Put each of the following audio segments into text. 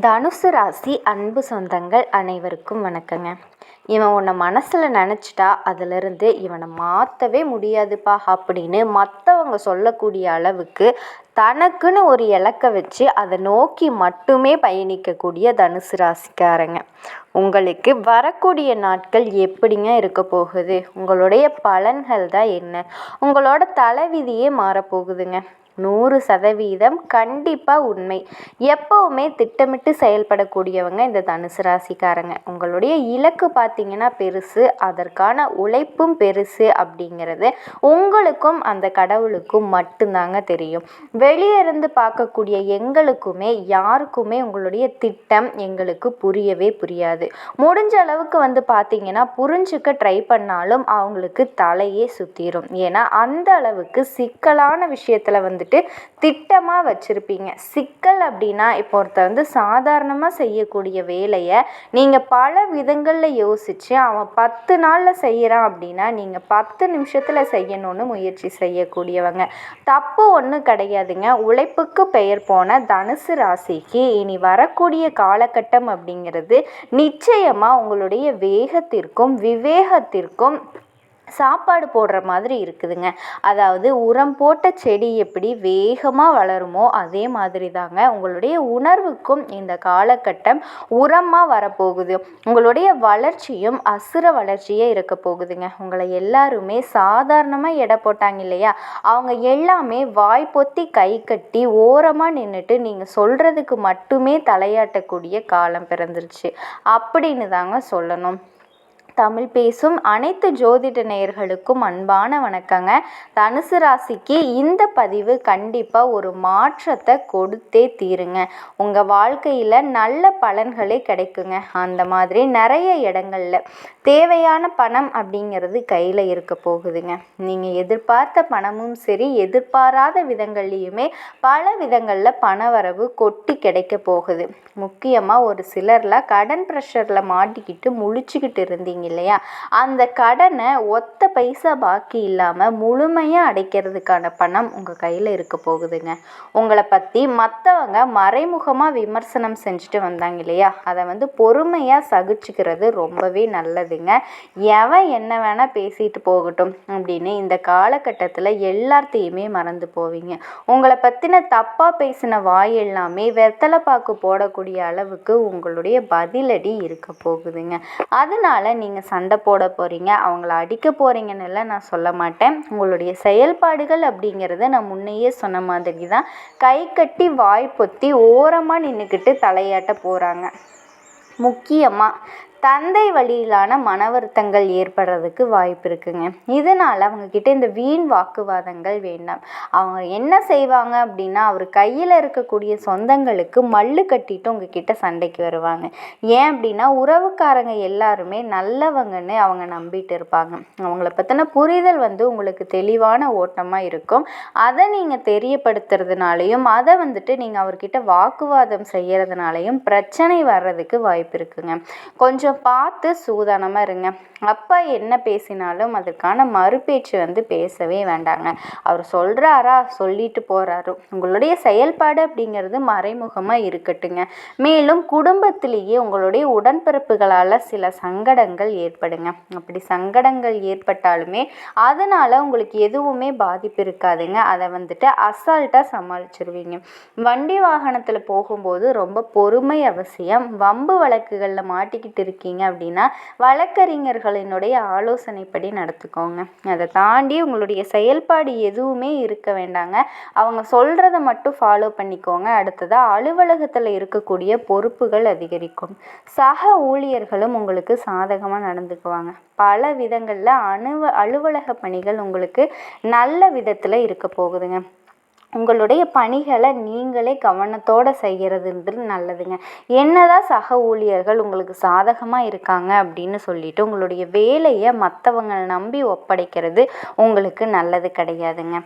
தனுசு ராசி அன்பு சொந்தங்கள் அனைவருக்கும் வணக்கங்க. இவன் உன்னை மனசில் நினச்சிட்டா அதிலிருந்து இவனை மாற்றவே முடியாதுப்பா அப்படின்னு மற்றவங்க சொல்லக்கூடிய அளவுக்கு தனக்குன்னு ஒரு இலக்கை வச்சு அதை நோக்கி மட்டுமே பயணிக்கக்கூடிய தனுசு ராசிக்காரங்க. உங்களுக்கு வரக்கூடிய நாட்கள் எப்படிங்க இருக்க போகுது? உங்களுடைய பலன்கள் தான் என்ன? உங்களோட தலைவிதியே மாறப்போகுதுங்க. நூறு சதவீதம் கண்டிப்பாக உண்மை. எப்போவுமே திட்டமிட்டு செயல்படக்கூடியவங்க இந்த தனுசு ராசிக்காரங்க. உங்களுடைய இலக்கு பார்த்தீங்கன்னா பெருசு அதற்கான உழைப்பும் பெருசு அப்படிங்கிறது உங்களுக்கும் அந்த கடவுளுக்கும் மட்டும்தாங்க தெரியும். வெளியே இருந்து பார்க்கக்கூடிய எங்களுக்குமே யாருக்குமே உங்களுடைய திட்டம் எங்களுக்கு புரியவே புரியாது. முடிஞ்ச அளவுக்கு வந்து பார்த்தீங்கன்னா புரிஞ்சுக்க ட்ரை பண்ணாலும் அவங்களுக்கு தலையே சுற்றிடும் ஏன்னா அந்த அளவுக்கு சிக்கலான விஷயத்தில் வந்து வந்துட்டு திட்டமாக வச்சுருப்பீங்க. சிக்கல் அப்படின்னா இப்போ ஒருத்தர் வந்து சாதாரணமாக செய்யக்கூடிய வேலையை நீங்கள் பல விதங்களில் யோசித்து அவன் பத்து நாளில் செய்கிறான் அப்படின்னா நீங்கள் பத்து நிமிஷத்தில் செய்யணும்னு முயற்சி செய்யக்கூடியவங்க. தப்பு ஒன்றும் கிடையாதுங்க. உழைப்புக்கு பெயர் போன தனுசு ராசிக்கு இனி வரக்கூடிய காலகட்டம் அப்படிங்கிறது நிச்சயமாக உங்களுடைய வேகத்திற்கும் விவேகத்திற்கும் சாப்பாடு போடுற மாதிரி இருக்குதுங்க. அதாவது உரம் போட்ட செடி எப்படி வேகமாக வளருமோ அதே மாதிரி தாங்க உங்களுடைய உணர்வுக்கும் இந்த காலகட்டம் உரமாக வரப்போகுது. உங்களுடைய வளர்ச்சியும் அசுர வளர்ச்சியே இருக்க போகுதுங்க. உங்களை எல்லாருமே சாதாரணமாக எடை போட்டாங்க இல்லையா? அவங்க எல்லாமே வாய் பொத்தி கை கட்டி ஓரமாக நின்றுட்டு நீங்கள் சொல்கிறதுக்கு மட்டுமே தலையாட்டக்கூடிய காலம் பிறந்துருச்சு. அப்படின்னு தாங்க சொல்லணும். தமிழ் பேசும் அனைத்து ஜோதிட நேயர்களுக்கும் அன்பான வணக்கங்க. தனுசு ராசிக்கு இந்த பதிவு கண்டிப்பாக ஒரு மாற்றத்தை கொடுத்தே தீருங்க. உங்கள் வாழ்க்கையில் நல்ல பலன்களே கிடைக்குங்க. அந்த மாதிரி நிறைய இடங்களில் தேவையான பணம் அப்படிங்கிறது கையில் இருக்க போகுதுங்க. நீங்கள் எதிர்பார்த்த பணமும் சரி எதிர்பாராத விதங்கள்லையுமே பல விதங்களில் பணவரவு கொட்டி கிடைக்க போகுது. முக்கியமாக ஒரு சிலர்லாம் கடன் ப்ரெஷரில் மாட்டிக்கிட்டு முழிச்சுக்கிட்டு இருந்தீங்க. சொல்கிறீங்க இல்லையா? அந்த கடனை ஒத்த பைசா பாக்கி இல்லாமல் முழுமையாக அடைக்கிறதுக்கான பணம் உங்கள் கையில் இருக்க போகுதுங்க. உங்களை பற்றி மற்றவங்க மறைமுகமாக விமர்சனம் செஞ்சுட்டு வந்தாங்க இல்லையா? அதை வந்து பொறுமையாக சகிச்சுக்கிறது ரொம்பவே நல்லதுங்க. எவன் என்ன வேணால் பேசிட்டு போகட்டும் அப்படின்னு இந்த காலகட்டத்தில் எல்லாத்தையுமே மறந்து போவீங்க. உங்களை பற்றின தப்பாக பேசின வாய் எல்லாமே வெத்தலை பாக்கு போடக்கூடிய அளவுக்கு உங்களுடைய பதிலடி இருக்க போகுதுங்க. அதனால நீங்கள் நீங்கள் சண்டை போட போகிறீங்க அவங்கள அடிக்க போகிறீங்கன்னு நான் சொல்ல மாட்டேன். உங்களுடைய செயல்பாடுகள் அப்படிங்கிறத நான் முன்னையே சொன்ன மாதிரி தான் கை கட்டி வாய் பொத்தி ஓரமாக நின்றுக்கிட்டு தலையாட்ட போகிறாங்க முக்கியமாக தந்தை வழியிலான மன வருத்தங்கள் ஏற்படுறதுக்கு வாய்ப்பு இருக்குங்க. இதனால் அவங்கக்கிட்ட இந்த வீண் வாக்குவாதங்கள் வேண்டாம். அவங்க என்ன செய்வாங்க அப்படின்னா அவர் கையில் இருக்கக்கூடிய சொந்தங்களுக்கு மல்லு கட்டிட்டு உங்ககிட்ட சண்டைக்கு வருவாங்க. ஏன் அப்படின்னா உறவுக்காரங்க எல்லாருமே நல்லவங்கன்னு அவங்க நம்பிட்டு இருப்பாங்க. அவங்கள பற்றின புரிதல் வந்து உங்களுக்கு தெளிவான ஓட்டமாக இருக்கும். அதை நீங்கள் தெரியப்படுத்துறதுனாலையும் அதை வந்துட்டு நீங்கள் அவர்கிட்ட வாக்குவாதம் செய்கிறதுனாலையும் பிரச்சனை வர்றதுக்கு வாய்ப்பு இருக்குங்க. கொஞ்சம் கொஞ்சம் பார்த்து சூதானமாக இருங்க. அப்பா என்ன பேசினாலும் அதற்கான மறுபேச்சு வந்து பேசவே வேண்டாங்க. அவர் சொல்கிறாரா சொல்லிட்டு போகிறாரு உங்களுடைய செயல்பாடு அப்படிங்கிறது மறைமுகமாக இருக்கட்டுங்க. மேலும் குடும்பத்திலேயே உங்களுடைய உடன்பிறப்புகளால் சில சங்கடங்கள் ஏற்படுங்க. அப்படி சங்கடங்கள் ஏற்பட்டாலுமே அதனால் உங்களுக்கு எதுவுமே பாதிப்பு இருக்காதுங்க. அதை வந்துட்டு அசால்ட்டாக சமாளிச்சிருவீங்க. வண்டி வாகனத்தில் போகும்போது ரொம்ப பொறுமை அவசியம். வம்பு வழக்குகளில் மாட்டிக்கிட்டு இருக்கீங்க. இருக்கீங்க அப்படின்னா வழக்கறிஞர்களினுடைய ஆலோசனைப்படி நடத்துக்கோங்க. அதை தாண்டி உங்களுடைய செயல்பாடு எதுவுமே இருக்க வேண்டாங்க. அவங்க சொல்கிறத மட்டும் ஃபாலோ பண்ணிக்கோங்க. அடுத்ததாக அலுவலகத்தில் இருக்கக்கூடிய பொறுப்புகள் அதிகரிக்கும். சக ஊழியர்களும் உங்களுக்கு சாதகமாக நடந்துக்குவாங்க. பல விதங்களில் அணுவ அலுவலக பணிகள் உங்களுக்கு நல்ல விதத்தில் இருக்க போகுதுங்க. உங்களுடைய பணிகளை நீங்களே கவனத்தோடு செய்கிறதுன்றது நல்லதுங்க. என்னதான் சக ஊழியர்கள் உங்களுக்கு சாதகமாக இருக்காங்க அப்படின்னு சொல்லிட்டு உங்களுடைய வேலையை மற்றவங்களை நம்பி ஒப்படைக்கிறது உங்களுக்கு நல்லது கிடையாதுங்க.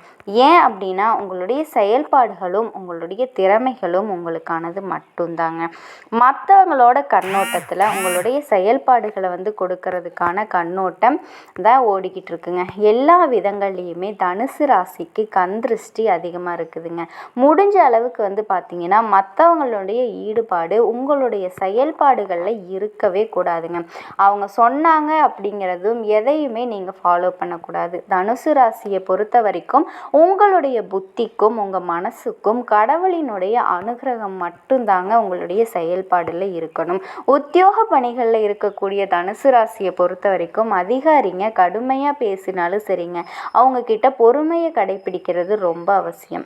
ஏன் அப்படின்னா உங்களுடைய செயல்பாடுகளும் உங்களுடைய திறமைகளும் உங்களுக்கானது மட்டும்தாங்க. மற்றவங்களோட கண்ணோட்டத்தில் உங்களுடைய செயல்பாடுகளை வந்து கொடுக்கறதுக்கான கண்ணோட்டம் தான் ஓடிக்கிட்டு இருக்குங்க. எல்லா விதங்கள்லேயுமே தனுசு ராசிக்கு கந்திருஷ்டி அதிகமாக அதிகமாக இருக்குதுங்க. முடிஞ்ச அளவுக்கு வந்து பார்த்திங்கன்னா மற்றவங்களுடைய ஈடுபாடு உங்களுடைய செயல்பாடுகளில் இருக்கவே கூடாதுங்க. அவங்க சொன்னாங்க அப்படிங்கிறதும் எதையுமே நீங்கள் ஃபாலோ பண்ணக்கூடாது. தனுசு ராசியை பொறுத்த வரைக்கும் உங்களுடைய புத்திக்கும் உங்கள் மனசுக்கும் கடவுளினுடைய அனுகிரகம் மட்டும்தாங்க உங்களுடைய செயல்பாடில் இருக்கணும். உத்தியோக பணிகளில் இருக்கக்கூடிய தனுசு ராசியை பொறுத்த வரைக்கும் அதிகாரிங்க கடுமையாக பேசினாலும் சரிங்க. அவங்கக்கிட்ட பொறுமையை கடைப்பிடிக்கிறது ரொம்ப அவசியம்.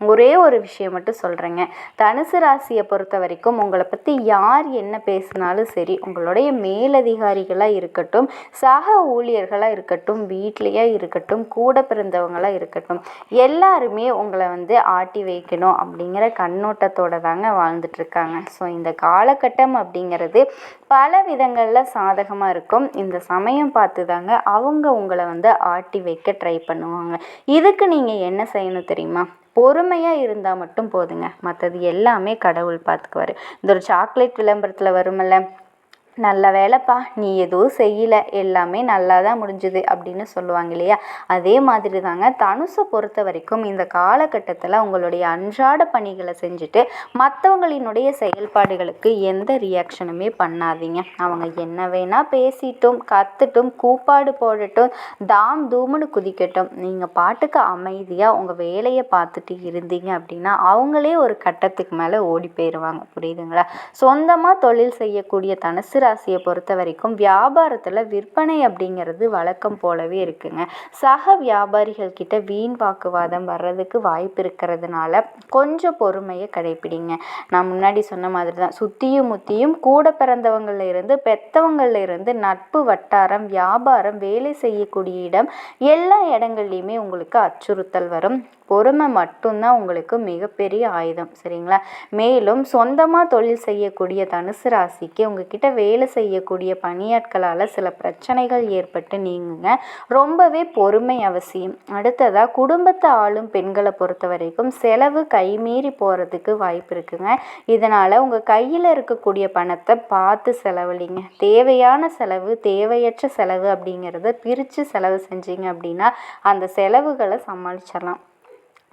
ஒரே ஒரு விஷயம் மட்டும் சொல்கிறேங்க தனுசு ராசியை பொறுத்த வரைக்கும் உங்களை பற்றி யார் என்ன பேசினாலும் சரி உங்களுடைய மேலதிகாரிகளாக இருக்கட்டும் சக ஊழியர்களாக இருக்கட்டும் வீட்லேயே இருக்கட்டும் கூட பிறந்தவங்களாக இருக்கட்டும் எல்லாருமே உங்களை வந்து ஆட்டி வைக்கணும் அப்படிங்கிற கண்ணோட்டத்தோடு தாங்க வாழ்ந்துட்டுருக்காங்க ஸோ இந்த காலகட்டம் அப்படிங்கிறது பல விதங்களில் சாதகமாக இருக்கும். இந்த சமயம் பார்த்து தாங்க அவங்க உங்களை வந்து ஆட்டி வைக்க ட்ரை பண்ணுவாங்க. இதுக்கு நீங்கள் என்ன செய்யணும் தெரியுமா? பொறுமையாக இருந்தால் மட்டும் போதுங்க. மற்றது எல்லாமே கடவுள் பார்த்துக்குவாரு இந்த ஒரு சாக்லேட் விளம்பரத்தில் வருமில்ல நல்ல வேலைப்பா நீ எதுவும் செய்யலை எல்லாமே நல்லா தான் முடிஞ்சுது அப்படின்னு சொல்லுவாங்க இல்லையா? அதே மாதிரி தாங்க தனுசை பொறுத்த வரைக்கும் இந்த காலகட்டத்தில் உங்களுடைய அன்றாட பணிகளை செஞ்சுட்டு மற்றவங்களினுடைய செயல்பாடுகளுக்கு எந்த ரியாக்ஷனுமே பண்ணாதீங்க. அவங்க என்ன வேணால் பேசிட்டும் கற்றுட்டும் கூப்பாடு போடட்டும் தாம் தூம்னு குதிக்கட்டும். நீங்கள் பாட்டுக்கு அமைதியாக உங்கள் வேலையை பார்த்துட்டு இருந்தீங்க அப்படின்னா அவங்களே ஒரு கட்டத்துக்கு மேலே ஓடி போயிடுவாங்க புரியுதுங்களா? சொந்தமாக தொழில் செய்யக்கூடிய தனுசு ராசியை பொறுத்த வரைக்கும் வியாபாரத்தில் விற்பனை அப்படிங்கிறது வழக்கம் போலவே இருக்குங்க. சக வியாபாரிகள் கிட்ட வீண் வாக்குவாதம் வர்றதுக்கு வாய்ப்பு இருக்கிறதுனால கொஞ்சம் பொறுமையை கடைப்பிடிங்க. நான் முன்னாடி சொன்ன மாதிரி தான் சுற்றியும் முத்தியும் கூட பிறந்தவங்களில் இருந்து பெற்றவங்களில் இருந்து நட்பு வட்டாரம் வியாபாரம் வேலை செய்யக்கூடிய இடம் எல்லா இடங்கள்லையுமே உங்களுக்கு அச்சுறுத்தல் வரும். பொறுமை மட்டும்தான் உங்களுக்கு மிகப்பெரிய ஆயுதம் சரிங்களா? மேலும் சொந்தமாக தொழில் செய்யக்கூடிய தனுசு ராசிக்கு உங்ககிட்ட வேலை செய்யக்கூடிய பணியாட்களால் சில பிரச்சனைகள் ஏற்பட்டு நீங்குங்க. ரொம்பவே பொறுமை அவசியம். அடுத்ததாக குடும்பத்தை ஆளும் பெண்களை பொறுத்த வரைக்கும் செலவு கைமீறி போகிறதுக்கு வாய்ப்பு இருக்குங்க. இதனால் உங்கள் கையில் இருக்கக்கூடிய பணத்தை பார்த்து செலவழிங்க. தேவையான செலவு தேவையற்ற செலவு அப்படிங்கிறத பிரித்து செலவு செஞ்சீங்க அப்படின்னா அந்த செலவுகளை சமாளிச்சிடலாம்.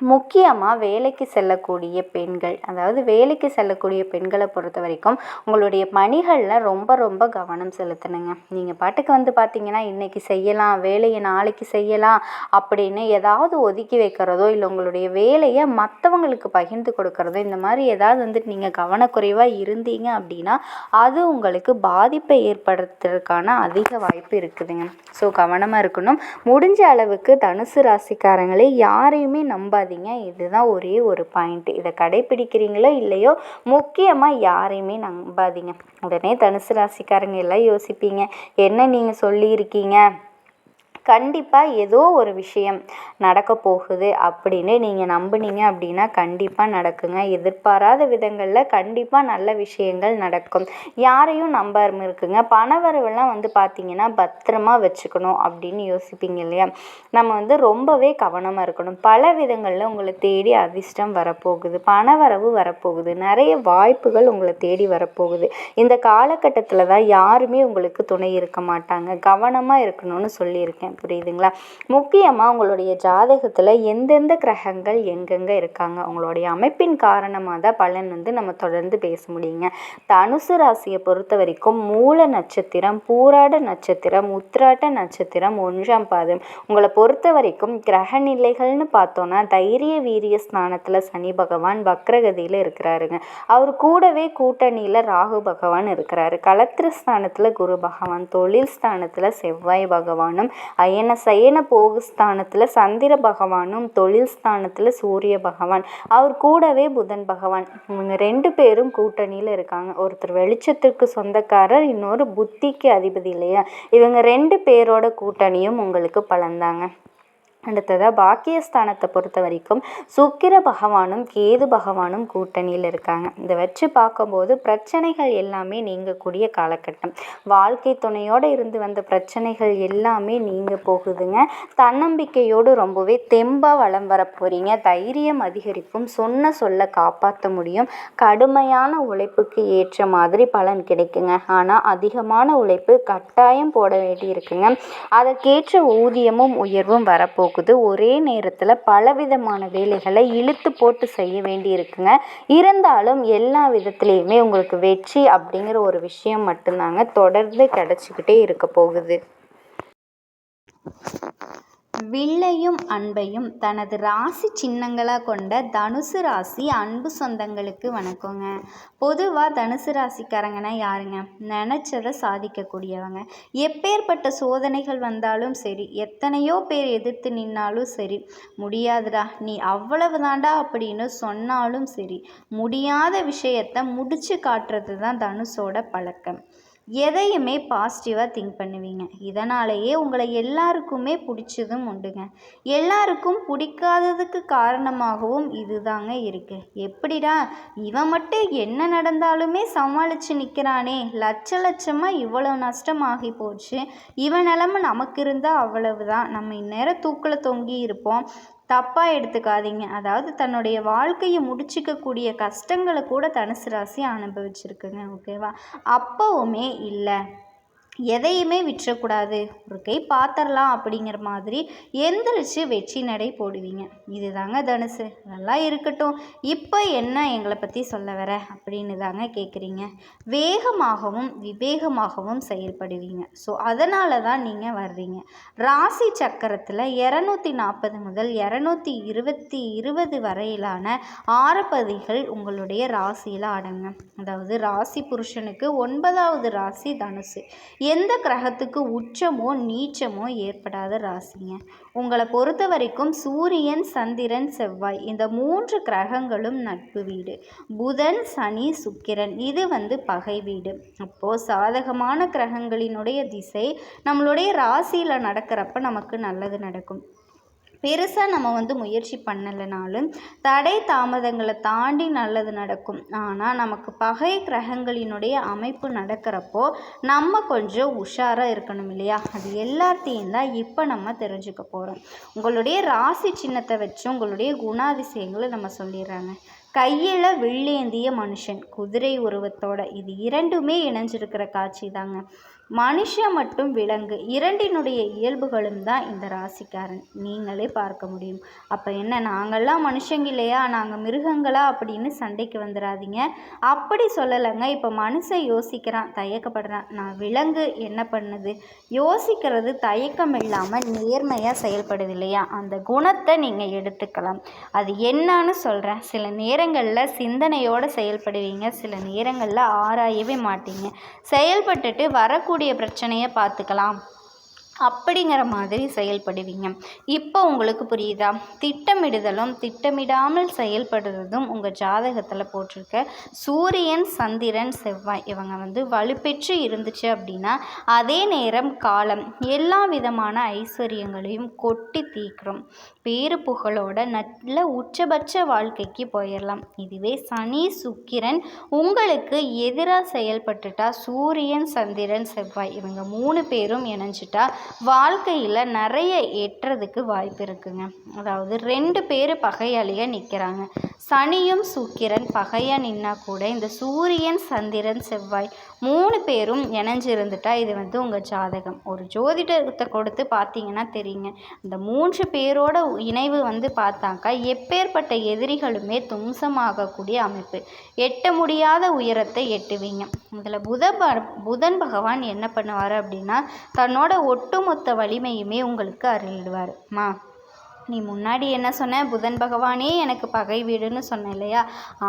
முக்கியமாக வேலைக்கு செல்லக்கூடிய பெண்கள் அதாவது வேலைக்கு செல்லக்கூடிய பெண்களை பொறுத்த வரைக்கும் உங்களுடைய பணிகளில் ரொம்ப ரொம்ப கவனம் செலுத்தணுங்க. நீங்கள் பாட்டுக்கு வந்து பார்த்தீங்கன்னா இன்றைக்கி செய்யலாம் வேலையை நாளைக்கு செய்யலாம் அப்படின்னு ஏதாவது ஒதுக்கி வைக்கிறதோ இல்லை உங்களுடைய வேலையை மற்றவங்களுக்கு பகிர்ந்து கொடுக்கறதோ இந்த மாதிரி ஏதாவது வந்துட்டு நீங்கள் கவனக்குறைவாக இருந்தீங்க அப்படின்னா அது உங்களுக்கு பாதிப்பை ஏற்படுத்துறதுக்கான அதிக வாய்ப்பு இருக்குதுங்க. ஸோ கவனமாக இருக்கணும். முடிஞ்ச அளவுக்கு தனுசு ராசிக்காரங்களே யாரையுமே நம்ப நம்பாதீங்க இதுதான் ஒரே ஒரு பாயிண்ட் இதை கடைப்பிடிக்கிறீங்களோ இல்லையோ முக்கியமாக யாரையுமே நம்பாதீங்க. உடனே தனுசு ராசிக்காரங்க எல்லாம் யோசிப்பீங்க. என்ன நீங்கள் சொல்லியிருக்கீங்க? கண்டிப்பாக ஏதோ ஒரு விஷயம் நடக்க போகுது அப்படின்னு நீங்கள் நம்புனீங்க அப்படின்னா கண்டிப்பாக நடக்குங்க. எதிர்பாராத விதங்களில் கண்டிப்பாக நல்ல விஷயங்கள் நடக்கும். யாரையும் நம்பாமல் இருக்குங்க. பணவரவெல்லாம் வந்து பார்த்திங்கன்னா பத்திரமா வச்சுக்கணும் அப்படின்னு யோசிப்பீங்க இல்லையா? நம்ம வந்து ரொம்பவே கவனமாக இருக்கணும். பல விதங்களில் உங்களை தேடி அதிர்ஷ்டம் வரப்போகுது. பணவரவு வரப்போகுது. நிறைய வாய்ப்புகள் உங்களை தேடி வரப்போகுது. இந்த காலகட்டத்தில் தான் யாருமே உங்களுக்கு துணை இருக்க மாட்டாங்க. கவனமாக இருக்கணும்னு சொல்லியிருக்கேன். புரியுதுங்களா? முக்கியமாக உங்களுடைய ஜாதகத்தில் எந்தெந்த கிரகங்கள் எங்கெங்கே இருக்காங்க? உங்களுடைய அமைப்பின் காரணமாக தான் பலன் வந்து நம்ம தொடர்ந்து பேச முடியுங்க. தனுசு ராசியை பொறுத்த வரைக்கும் மூல நட்சத்திரம் பூராட நட்சத்திரம் உத்திராட்ட நட்சத்திரம் ஒன்றாம் பாதம். உங்களை பொறுத்த வரைக்கும் கிரக நிலைகள்னு பார்த்தோன்னா தைரிய வீரிய ஸ்நானத்தில் சனி பகவான் வக்ரகதியில் இருக்கிறாருங்க. அவர் கூடவே கூட்டணியில் ராகு பகவான் இருக்கிறாரு. கலத்திர ஸ்தானத்தில் குரு பகவான் தொழில் ஸ்தானத்தில் செவ்வாய் பகவானும் அயன சயன போகுஸ்தானத்தில் சந்திர பகவானும் தொழில் ஸ்தானத்தில் சூரிய பகவான். அவர் கூடவே புதன் பகவான். இவங்க ரெண்டு பேரும் கூட்டணியில் இருக்காங்க. ஒருத்தர் வெளிச்சத்துக்கு சொந்தக்காரர் இன்னொரு புத்திக்கு அதிபதி இல்லையா? இவங்க ரெண்டு பேரோட கூட்டணியும் உங்களுக்கு பலன்தாங்க அடுத்ததாக பாக்கியஸ்தானத்தை பொறுத்த வரைக்கும் சுக்கிர பகவானும் கேது பகவானும் கூட்டணியில் இருக்காங்க. இதை வச்சு பார்க்கும்போது பிரச்சனைகள் எல்லாமே நீங்கக்கூடிய காலகட்டம். வாழ்க்கை துணையோடு இருந்து வந்த பிரச்சனைகள் எல்லாமே நீங்க போகுதுங்க. தன்னம்பிக்கையோடு ரொம்பவே தெம்பாக வளம் வர போகிறீங்க தைரியம் அதிகரிக்கும் சொன்ன சொல்ல காப்பாற்ற முடியும். கடுமையான உழைப்புக்கு ஏற்ற மாதிரி பலன் கிடைக்குங்க. ஆனால் அதிகமான உழைப்பு கட்டாயம் போட வேண்டி இருக்குங்க அதற்கேற்ற ஊதியமும் உயர்வும் வரப்போகும் இருக்குது ஒரே நேரத்தில் பலவிதமான வேலைகளை இழுத்து போட்டு செய்ய வேண்டி இருக்குங்க இருந்தாலும் எல்லா விதத்துலேயுமே உங்களுக்கு வெற்றி அப்படிங்கிற ஒரு விஷயம் மட்டும்தாங்க தொடர்ந்து கிடச்சிக்கிட்டே இருக்க போகுது. வில்லையும் அன்பையும் தனது ராசி சின்னங்களாக கொண்ட தனுசு ராசி அன்பு சொந்தங்களுக்கு வணக்கங்க. பொதுவாக தனுசு ராசிக்காரங்கன்னா யாருங்க? நினச்சதை சாதிக்கக்கூடியவங்க. எப்பேற்பட்ட சோதனைகள் வந்தாலும் சரி எத்தனையோ பேர் எதிர்த்து நின்னாலும் சரி முடியாதுடா நீ அவ்வளவு தாண்டா அப்படின்னு சொன்னாலும் சரி முடியாத விஷயத்தை முடிச்சு காட்டுறது தான் தனுஷோட பழக்கம். எதையுமே பாசிட்டிவாக திங்க் பண்ணுவீங்க. இதனாலேயே உங்களை எல்லாருக்குமே பிடிச்சதும் உண்டுங்க. எல்லாருக்கும் பிடிக்காததுக்கு காரணமாகவும் இதுதாங்க இருக்குது எப்படிடா இவன் மட்டும் என்ன நடந்தாலுமே சமாளித்து நிற்கிறானே லட்ச லட்சமாக இவ்வளோ நஷ்டமாகி போச்சு. இவன் நிலமை நமக்கு இருந்தால் அவ்வளவுதான். நம்ம இந்நேரம் தூக்கில் தொங்கி இருப்போம். தப்பாக எடுத்துக்காதீங்க. அதாவது தன்னுடைய வாழ்க்கையை முடிச்சிக்கக்கூடிய கஷ்டங்களை கூட தனுசு ராசி அனுபவிச்சிருக்குங்க. ஓகேவா அப்போவுமே இல்லை. எதையுமே விட்டுறக்கூடாது ஒரு கை பார்த்துடலாம் அப்படிங்கிற மாதிரி எந்திரிச்சு வெற்றி நடை போடுவீங்க. இதுதாங்க தனுசு. நல்லா இருக்கட்டும். இப்போ என்ன எங்களை பற்றி சொல்ல வர அப்படின்னு தாங்க கேட்குறீங்க வேகமாகவும் விவேகமாகவும் செயல்படுவீங்க. ஸோ அதனால தான் நீங்கள் வர்றீங்க. ராசி சக்கரத்தில் இரநூத்தி நாற்பது முதல் இரநூத்தி இருபத்தி இருபது வரையிலான ஆரப்பதிகள் உங்களுடைய ராசியில் அடங்க அதாவது ராசி புருஷனுக்கு ஒன்பதாவது ராசி தனுசு. எந்த கிரகத்துக்கு உச்சமோ நீச்சமோ ஏற்படாத ராசிங்க. உங்களை பொறுத்த வரைக்கும் சூரியன் சந்திரன் செவ்வாய் இந்த மூன்று கிரகங்களும் நட்பு வீடு. புதன் சனி சுக்கிரன் இது வந்து பகை வீடு. அப்போது சாதகமான கிரகங்களினுடைய திசை நம்மளுடைய ராசியில் நடக்கிறப்ப நமக்கு நல்லது நடக்கும். பெருசாக நம்ம வந்து முயற்சி பண்ணலைனாலும் தடை தாமதங்களை தாண்டி நல்லது நடக்கும். ஆனால் நமக்கு பகை கிரகங்களினுடைய அமைப்பு நடக்கிறப்போ நம்ம கொஞ்சம் உஷாராக இருக்கணும் இல்லையா? அது எல்லாத்தையும் தான் இப்போ நம்ம தெரிஞ்சுக்க போகிறோம் உங்களுடைய ராசி சின்னத்தை வச்சு உங்களுடைய குணாதிசயங்களை நம்ம சொல்லிடுறாங்க. கையில் வில்லேந்திய மனுஷன் குதிரை உருவத்தோட. இது இரண்டுமே இணைஞ்சிருக்கிற காட்சி தாங்க. மனுஷன் மட்டும் விலங்கு இரண்டினுடைய இயல்புகளும் தான் இந்த ராசிக்காரன். நீங்களே பார்க்க முடியும். அப்போ என்ன நாங்கள்லாம் மனுஷங்க இல்லையா? நாங்கள் மிருகங்களா? அப்படின்னு சண்டைக்கு வந்துடாதீங்க அப்படி சொல்லலைங்க. இப்போ மனுஷன் யோசிக்கிறான் தயக்கப்படுறான். நான் விலங்கு என்ன பண்ணுது? யோசிக்கிறது தயக்கம் இல்லாமல் நேர்மையாக செயல்படுது இல்லையா அந்த குணத்தை நீங்கள் எடுத்துக்கலாம். அது என்னன்னு சொல்கிறேன் சில நேரங்களில் சிந்தனையோடு செயல்படுவீங்க. சில நேரங்களில் ஆராயவே மாட்டீங்க. செயல்பட்டுட்டு வரக்கூடிய வரக்கூடிய பிரச்சனையை பார்த்துக்கலாம். அப்படிங்கிற மாதிரி செயல்படுவீங்க. இப்போ உங்களுக்கு புரியுதா? திட்டமிடுதலும் திட்டமிடாமல் செயல்படுறதும் உங்கள் ஜாதகத்தில் போட்டிருக்க சூரியன் சந்திரன் செவ்வாய் இவங்க வந்து வலுப்பெற்று இருந்துச்சு அப்படின்னா அதே நேரம் காலம் எல்லா விதமான ஐஸ்வர்யங்களையும் கொட்டி தீக்கிறோம் பேரு புகழோட நல்ல உச்சபட்ச வாழ்க்கைக்கு போயிடலாம் இதுவே சனி சுக்கிரன் உங்களுக்கு எதிராக செயல்பட்டுட்டா சூரியன் சந்திரன் செவ்வாய் இவங்க மூணு பேரும் இணைஞ்சிட்டா வாழ்க்கையில் நிறைய எட்டுறதுக்கு வாய்ப்பு இருக்குங்க. அதாவது ரெண்டு பேர் பகையாளியாக நிற்கிறாங்க சனியும் சுக்கிரன் பகையாக நின்னா கூட இந்த சூரியன் சந்திரன் செவ்வாய் மூணு பேரும் இணைஞ்சிருந்துட்டா இது வந்து உங்கள் ஜாதகம். ஒரு ஜோதிடத்தை கொடுத்து பார்த்தீங்கன்னா தெரியுங்க. இந்த மூன்று பேரோட இணைவு வந்து பார்த்தாக்கா எப்பேற்பட்ட எதிரிகளுமே தும்சமாகக்கூடிய அமைப்பு. எட்ட முடியாத உயரத்தை எட்டுவீங்க. இதில் புத புதன் பகவான் என்ன பண்ணுவார் அப்படின்னா தன்னோட ஒட்டுமொத்த வலிமையுமே உங்களுக்கு அருளிடுவார். மா. நீ முன்னாடி என்ன சொன்ன? புதன் பகவானே எனக்கு பகை வீடுன்னு சொன்ன இல்லையா?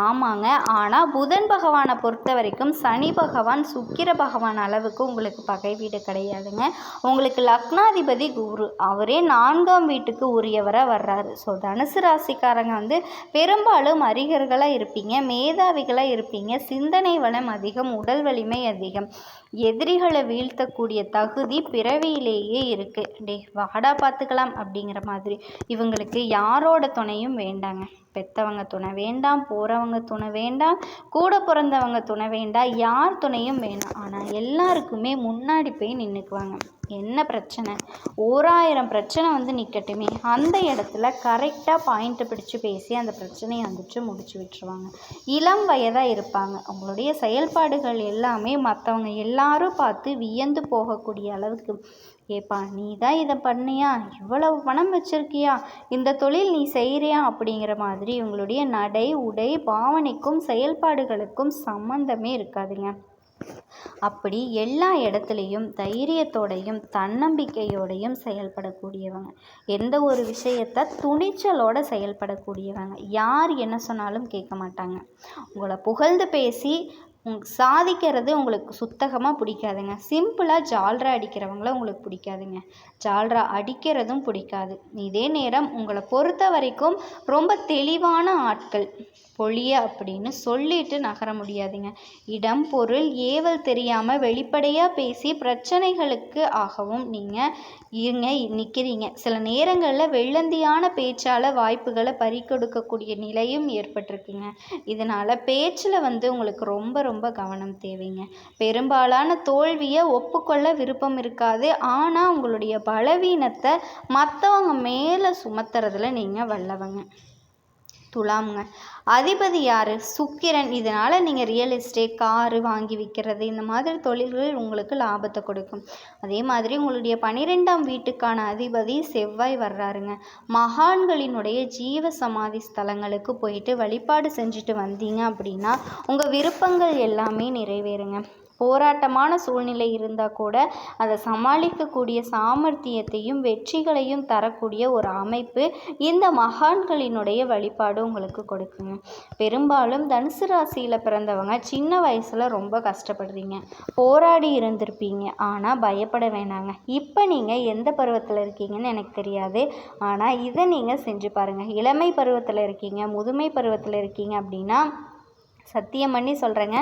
ஆமாங்க. ஆனால் புதன் பகவானை பொறுத்த வரைக்கும் சனி பகவான் சுக்கிர பகவான் அளவுக்கு உங்களுக்கு பகை வீடு கிடையாதுங்க. உங்களுக்கு லக்னாதிபதி குரு. அவரே நான்காம் வீட்டுக்கு உரியவராக வர்றாரு. ஸோ தனுசு ராசிக்காரங்க வந்து பெரும்பாலும் அறிகர்களாக இருப்பீங்க மேதாவிகளாக இருப்பீங்க. சிந்தனை வளம் அதிகம் உடல் வலிமை அதிகம். எதிரிகளை வீழ்த்தக்கூடிய தகுதி பிறவியிலேயே இருக்குது டே வாடா பார்த்துக்கலாம் அப்படிங்கிற மாதிரி. இவங்களுக்கு யாரோட துணையும் வேண்டாங்க. பெற்றவங்க துணை வேண்டாம் போகிறவங்க துணை வேண்டாம் கூட பிறந்தவங்க துணை வேண்டாம் யார் துணையும் வேணாம் ஆனால் எல்லாருக்குமே முன்னாடி போய் நின்றுக்குவாங்க என்ன பிரச்சனை? ஓராயிரம் பிரச்சனை வந்து நிற்கட்டுமே அந்த இடத்துல கரெக்டாக பாயிண்ட்டை பிடிச்சி பேசி அந்த பிரச்சனையை வந்துட்டு முடிச்சு விட்டுருவாங்க. இளம் வயதாக இருப்பாங்க. அவங்களுடைய செயல்பாடுகள் எல்லாமே மற்றவங்க எல்லாரும் பார்த்து வியந்து போகக்கூடிய அளவுக்கு ஏப்பா நீ தான் இதை பண்ணியா? இவ்வளவு பணம் வச்சிருக்கியா? இந்த தொழில் நீ செய்கிறியா அப்படிங்கிற மாதிரி உங்களுடைய நடை உடை பாவனைக்கும் செயல்பாடுகளுக்கும் சம்மந்தமே இருக்காதுங்க. அப்படி எல்லா இடத்துலையும் தைரியத்தோடையும் தன்னம்பிக்கையோடையும் செயல்படக்கூடியவங்க. எந்த ஒரு விஷயத்த துணிச்சலோட செயல்படக்கூடியவங்க. யார் என்ன சொன்னாலும் கேட்க மாட்டாங்க. உங்களை புகழ்ந்து பேசி உங் சாதிக்கிறது உங்களுக்கு சுத்தகமாக பிடிக்காதுங்க. சிம்பிளாக ஜால்ரா அடிக்கிறவங்கள உங்களுக்கு பிடிக்காதுங்க. ஜால்ரா அடிக்கிறதும் பிடிக்காது. இதே நேரம் உங்களை பொறுத்த வரைக்கும் ரொம்ப தெளிவான ஆட்கள். பொழிய அப்படின்னு சொல்லிட்டு நகர முடியாதுங்க. இடம் பொருள் ஏவல் தெரியாமல் வெளிப்படையாக பேசி பிரச்சனைகளுக்கு ஆகவும் நீங்கள் இருங்க நிற்கிறீங்க சில நேரங்களில் வெள்ளந்தியான பேச்சால் வாய்ப்புகளை பறிக்கொடுக்கக்கூடிய நிலையும் ஏற்பட்டிருக்குங்க. இதனால் பேச்சில் வந்து உங்களுக்கு ரொம்ப ரொம்ப ரொம்ப கவனம் தேவைங்க. பெரும்பாலான தோல்வியை ஒப்புக்கொள்ள விருப்பம் இருக்காது. ஆனால் உங்களுடைய பலவீனத்தை மற்றவங்க மேலே சுமத்துறதுல நீங்கள் வல்லவங்க. துலாம்ங்க. அதிபதி யார்? சுக்கிரன். இதனால் நீங்கள் ரியல் எஸ்டேட் காரு வாங்கி விற்கிறது இந்த மாதிரி தொழில்கள் உங்களுக்கு லாபத்தை கொடுக்கும். அதே மாதிரி உங்களுடைய பனிரெண்டாம் வீட்டுக்கான அதிபதி செவ்வாய் வர்றாருங்க. மகான்களினுடைய ஜீவ சமாதி ஸ்தலங்களுக்கு போயிட்டு வழிபாடு செஞ்சுட்டு வந்தீங்க அப்படின்னா உங்கள் விருப்பங்கள் எல்லாமே நிறைவேறுங்க. போராட்டமான சூழ்நிலை இருந்தால் கூட அதை சமாளிக்கக்கூடிய சாமர்த்தியத்தையும் வெற்றிகளையும் தரக்கூடிய ஒரு அமைப்பு இந்த மகான்களினுடைய வழிபாடு உங்களுக்கு கொடுக்குங்க. பெரும்பாலும் தனுசு ராசியில் பிறந்தவங்க சின்ன வயசில் ரொம்ப கஷ்டப்படுறீங்க. போராடி இருந்திருப்பீங்க. ஆனால் பயப்பட வேணாங்க. இப்போ நீங்கள் எந்த பருவத்தில் இருக்கீங்கன்னு எனக்கு தெரியாது. ஆனால் இதை நீங்கள் செஞ்சு பாருங்கள் இளமை பருவத்தில் இருக்கீங்க முதுமை பருவத்தில் இருக்கீங்க அப்படின்னா சத்தியம் பண்ணி சொல்கிறேங்க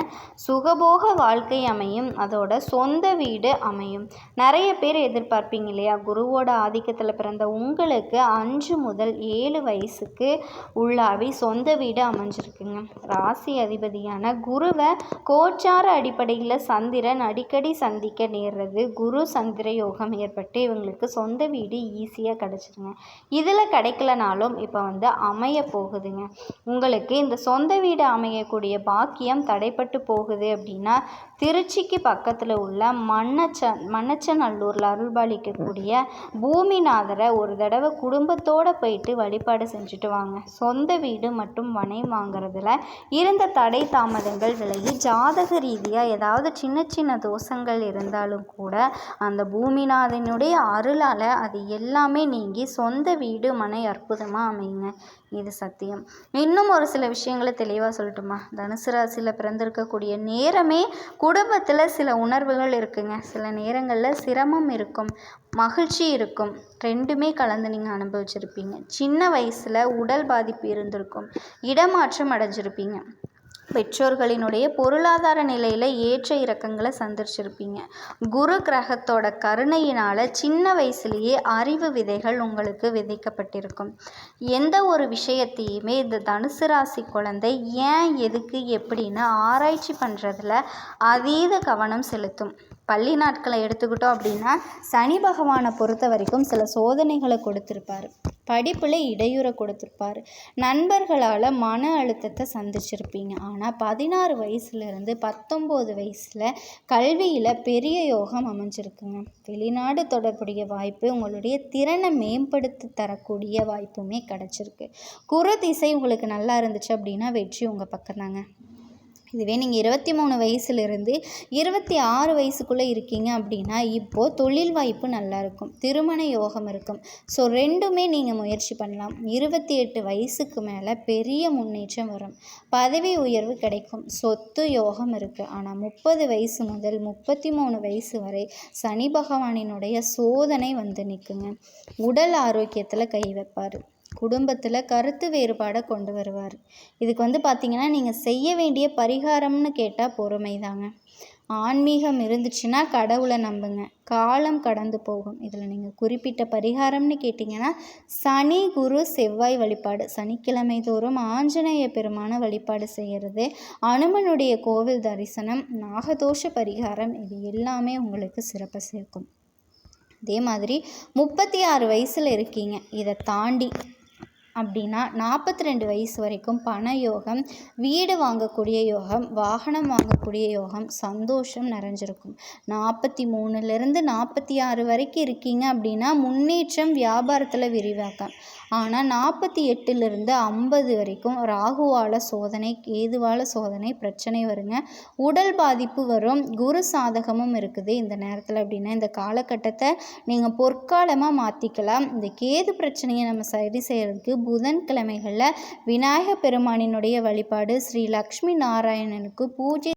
சுகபோக வாழ்க்கை அமையும். அதோட சொந்த வீடு அமையும். நிறைய பேர் எதிர்பார்ப்பீங்க இல்லையா? குருவோட ஆதிக்கத்தில் பிறந்த உங்களுக்கு அஞ்சு முதல் ஏழு வயசுக்கு உள்ளாவே சொந்த வீடு அமைஞ்சிருக்குங்க. ராசி அதிபதியான குருவை கோச்சார அடிப்படையில் சந்திரன் அடிக்கடி சந்திக்க நேர்றது. குரு சந்திர யோகம் ஏற்பட்டு இவங்களுக்கு சொந்த வீடு ஈஸியாக கிடச்சிருங்க. இதில் கிடைக்கலனாலும் இப்போ வந்து அமைய போகுதுங்க. உங்களுக்கு இந்த சொந்த வீடு அமையக்கூடிய பாக்கியம் தடைப்பட்டு போகுது அப்படின்னா திருச்சிக்கு பக்கத்தில் உள்ள மண்ணச்ச மண்ணச்சநல்லூரில் அருள்பாலிக்கக்கூடிய பூமிநாதரை ஒரு தடவை குடும்பத்தோடு போயிட்டு வழிபாடு செஞ்சுட்டு வாங்க. சொந்த வீடு மற்றும் மனை வாங்குறதுல இருந்த தடை தாமதங்கள் விலகி ஜாதக ரீதியாக ஏதாவது சின்ன சின்ன தோஷங்கள் இருந்தாலும் கூட அந்த பூமிநாதனுடைய அருளால் அது எல்லாமே நீங்கி சொந்த வீடு மனை அற்புதமாக அமையுங்க. இது சத்தியம். இன்னும் ஒரு சில விஷயங்களை தெளிவாக சொல்லட்டுமா? தனுசு ராசியில் பிறந்திருக்கக்கூடிய நேரமே குடும்பத்தில் சில உணர்வுகள் இருக்குங்க. சில நேரங்களில் சிரமம் இருக்கும் மகிழ்ச்சி இருக்கும். ரெண்டுமே கலந்து நீங்கள் அனுபவிச்சிருப்பீங்க. சின்ன வயசில் உடல் பாதிப்பு இருந்திருக்கும் இடமாற்றம் அடைஞ்சிருப்பீங்க. பெற்றோர்களினுடைய பொருளாதார நிலையில் ஏற்ற இறக்கங்களை சந்திச்சிருப்பீங்க. குரு கிரகத்தோட கருணையினால் சின்ன வயசுலேயே அறிவு விதைகள் உங்களுக்கு விதைக்கப்பட்டிருக்கும். எந்த ஒரு விஷயத்தையுமே இந்த தனுசு ராசி குழந்தை ஏன் எதுக்கு எப்படின்னு ஆராய்ச்சி பண்ணுறதுல அதீத கவனம் செலுத்தும். பள்ளி நாட்களை எடுத்துக்கிட்டோம் அப்படின்னா சனி பகவானை பொறுத்த வரைக்கும் சில சோதனைகளை கொடுத்துருப்பாரு. படிப்பில் இடையூறை கொடுத்துருப்பாரு. நண்பர்களால் மன அழுத்தத்தை சந்திச்சிருப்பீங்க. ஆனால் பதினாறு வயசுலேருந்து பத்தொம்போது வயசில் கல்வியில் பெரிய யோகம் அமைஞ்சிருக்குங்க. வெளிநாடு தொடர்புடைய வாய்ப்பு உங்களுடைய திறனை மேம்படுத்தி தரக்கூடிய வாய்ப்புமே கிடச்சிருக்கு. குரு திசை உங்களுக்கு நல்லா இருந்துச்சு அப்படின்னா வெற்றி உங்கள் பக்கம் தாங்க இதுவே நீங்கள் இருபத்தி மூணு வயசுலேருந்து இருபத்தி ஆறு வயசுக்குள்ளே இருக்கீங்க அப்படின்னா இப்போது தொழில் வாய்ப்பு நல்லா இருக்கும் திருமண யோகம் இருக்கும். ஸோ ரெண்டுமே நீங்கள் முயற்சி பண்ணலாம். இருபத்தி எட்டு வயசுக்கு மேலே பெரிய முன்னேற்றம் வரும். பதவி உயர்வு கிடைக்கும். சொத்து யோகம் இருக்குது ஆனால் முப்பது வயசு முதல் முப்பத்தி மூணு வயசு வரை சனி பகவானினுடைய சோதனை வந்து நிற்குங்க உடல் ஆரோக்கியத்தில் கை வைப்பார். குடும்பத்தில் கருத்து வேறுபாடை கொண்டு வருவார். இதுக்கு வந்து பார்த்திங்கன்னா நீங்கள் செய்ய வேண்டிய பரிகாரம்னு கேட்டால் பொறுமை தாங்க ஆன்மீகம் இருந்துச்சுன்னா கடவுளை நம்புங்க. காலம் கடந்து போகும். இதில் நீங்கள் குறிப்பிட்ட பரிகாரம்னு கேட்டிங்கன்னா சனி குரு செவ்வாய் வழிபாடு. சனிக்கிழமை தோறும் ஆஞ்சநேய பெருமான வழிபாடு செய்கிறது அனுமனுடைய கோவில் தரிசனம் நாகதோஷ பரிகாரம் இது எல்லாமே உங்களுக்கு சிறப்பை சேர்க்கும். அதே மாதிரி முப்பத்தி ஆறு வயசில் இருக்கீங்க. இதை தாண்டி அப்படின்னா நாற்பத்தி ரெண்டு வயசு வரைக்கும் பண யோகம் வீடு வாங்கக்கூடிய யோகம் வாகனம் வாங்கக்கூடிய யோகம் சந்தோஷம் நிறைஞ்சிருக்கும். நாற்பத்தி மூணுலேருந்து நாற்பத்தி ஆறு வரைக்கும் இருக்கீங்க அப்படின்னா முன்னேற்றம் வியாபாரத்தில் விரிவாக்கம். ஆனால் நாற்பத்தி எட்டுலேருந்து ஐம்பது வரைக்கும் ராகுவால் சோதனை கேதுவால் சோதனை பிரச்சனை வருங்க. உடல் பாதிப்பு வரும். குரு சாதகமும் இருக்குது இந்த நேரத்தில் அப்படின்னா. இந்த காலகட்டத்தை நீங்கள் பொற்காலமாக மாற்றிக்கலாம் இந்த கேது பிரச்சனையை நம்ம சரி செய்கிறதுக்கு புதன்கிழமைகளில் விநாயக பெருமானினுடைய வழிபாடு ஸ்ரீ லக்ஷ்மி நாராயணனுக்கு பூஜை